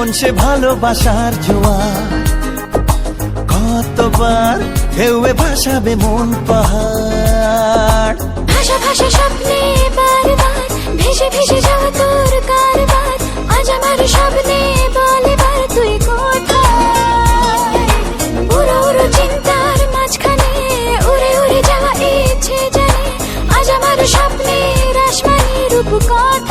জীবন সে ভালোবাসার জোয়া কতবার হেউয়ে ভাসাবে মন পাহাড়। ভাষা ভাষা স্বপ্নে বারবার, ভেসে ভেসে তোর কারবার। আজ আমার স্বপ্নে বলিবার তুই চিন্তার মাঝখানে, উড়ে যাওয়া ইচ্ছে জানে। আজ আমার স্বপ্নে রাসমানি রূপ কথা